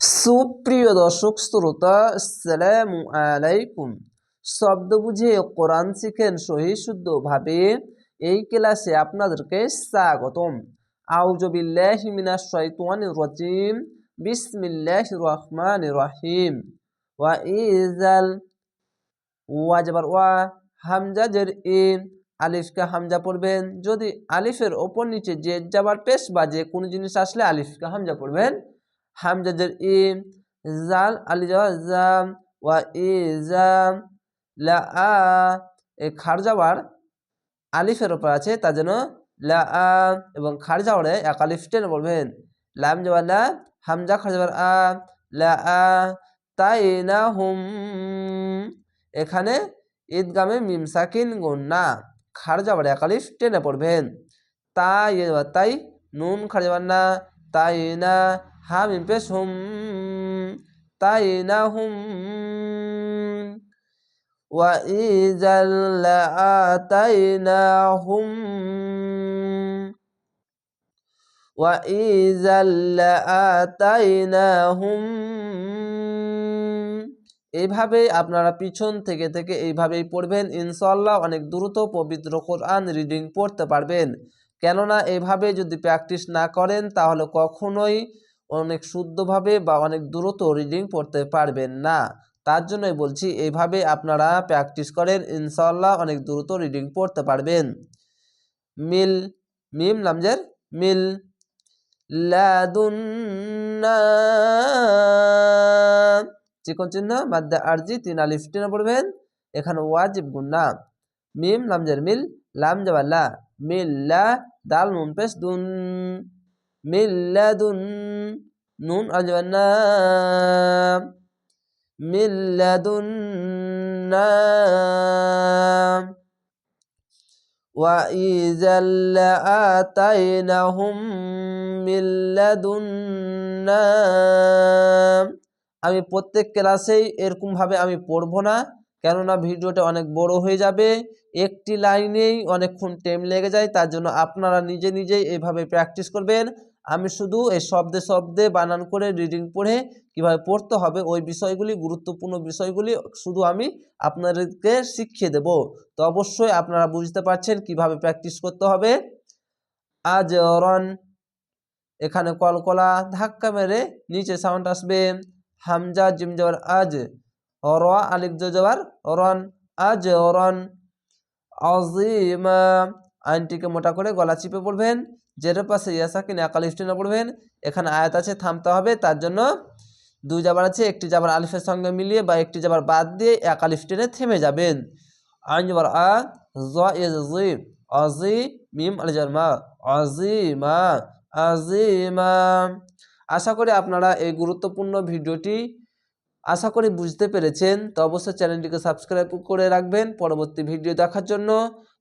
সুপ্রিয় দর্শক, শ্রোতা, আসসালামু আলাইকুম। শব্দ বুঝে কোরআন শিখেন সহি শুদ্ধভাবে এই ক্লাসে আপনাদেরকে স্বাগতম। আউজবিল্লাহি মিনাশ শাইতানির রাজিম। বিসমিল্লাহির রহমানির রহিম। ওয়া ইজাল ওয়া ওয়া, হামজা জের ই আলিফকে হামজা পড়বেন। যদি আলিফের ওপর নিচে যে যাবার পেশ বা যে কোনো জিনিস আসলে আলিফকে হামজা পড়বেন হামজাদের ই জাল আলি জাম ওয়া ই জাম লা আ এই খার যাওয়ার আলিফের ওপর আছে তা যেন লা, আ এবং খার যাওয়ারে এক আলিফ টেনে বলবেন। লাম যাওয়া লা, হামজা, খার যাওয়ার আ, লা, আ তাই না হুম এখানে ঈদগামে মিম সাকিন খার যাওয়ার এক আলিফ টেনে পড়বেন। তাই তাই, নুন, খার যাওয়ার না, তাই না হামিম পেশ হুম তাই না হুম وإذا لآتيناهم وإذا لآتيناهم এইভাবে আপনারা পিছন থেকে থেকে এইভাবেই পড়বেন ইনশাল্লাহ অনেক দ্রুত পবিত্র কোরআন রিডিং পড়তে পারবেন কেননা এইভাবে যদি প্র্যাকটিস না করেন তাহলে কখনোই অনেক শুদ্ধভাবে বা অনেক দ্রুত রিডিং পড়তে পারবেন না। তার জন্যই বলছি এইভাবে আপনারা প্র্যাকটিস করেন ইনশাল্লাহ অনেক দ্রুত রিডিং পড়তে পারবেন। মিল, মিম নামজের মিল। চিকন চিহ্ন, মাদ্দা আরজি তিন আলিফ টেনে পড়বেন এখানে ওয়াজিব গুন্না মিম নামজের মিল, লাম জাবাল্লা মিল্লা দাল পেশ দুন। মিল্লাদুন নুন আজবান্না মিল্লাদুন্না وإذا لآتينهم من لدنا আমি প্রত্যেক ক্লাসেই এরকমভাবে আমি পড়বো না কেননা ভিডিওটা অনেক বড় হয়ে যাবে একটি লাইনেই অনেকক্ষণ টাইম লেগে যায় তার জন্য আপনারা নিজে নিজেই এভাবে প্র্যাকটিস করবেন আমি শুধু এই শব্দে শব্দে বানান করে রিডিং পড়ে কীভাবে পড়তে হবে, ওই বিষয়গুলি, গুরুত্বপূর্ণ বিষয়গুলি শুধু আমি আপনাদেরকে শিখিয়ে দেব। তো অবশ্যই আপনারা বুঝতে পারছেন কীভাবে প্র্যাকটিস করতে হবে। আজ রন, এখানে কলকলা ধাক্কা মেরে নিচে সাউন্ড আসবে। হামজা, জিম যাওয়ার আজ র, আলিফ যাওয়ার রন, আজ রন। আজিমা আইনটিকে মোটা করে গলা চিপে পড়বেন। জের পাশে ইয়াসাকিন একাল স্টেনে পড়বেন। এখানে আয়াত আছে, থামতে হবে। তার জন্য দুই জাবার আছে, একটি জাবার আলিফের সঙ্গে মিলিয়ে বা একটি জাবার বাদ দিয়ে একাল স্টেনে থেমে যাবেন। আইন যাবার আ জি আজি মিম আলিজার মা আজিমা আজিমা আশা করি আপনারা এই গুরুত্বপূর্ণ ভিডিওটি আশা করি বুঝতে পেরেছেন। তো অবশ্যই চ্যানেলটিকে সাবস্ক্রাইব করে রাখবেন। পরবর্তী ভিডিও দেখার জন্য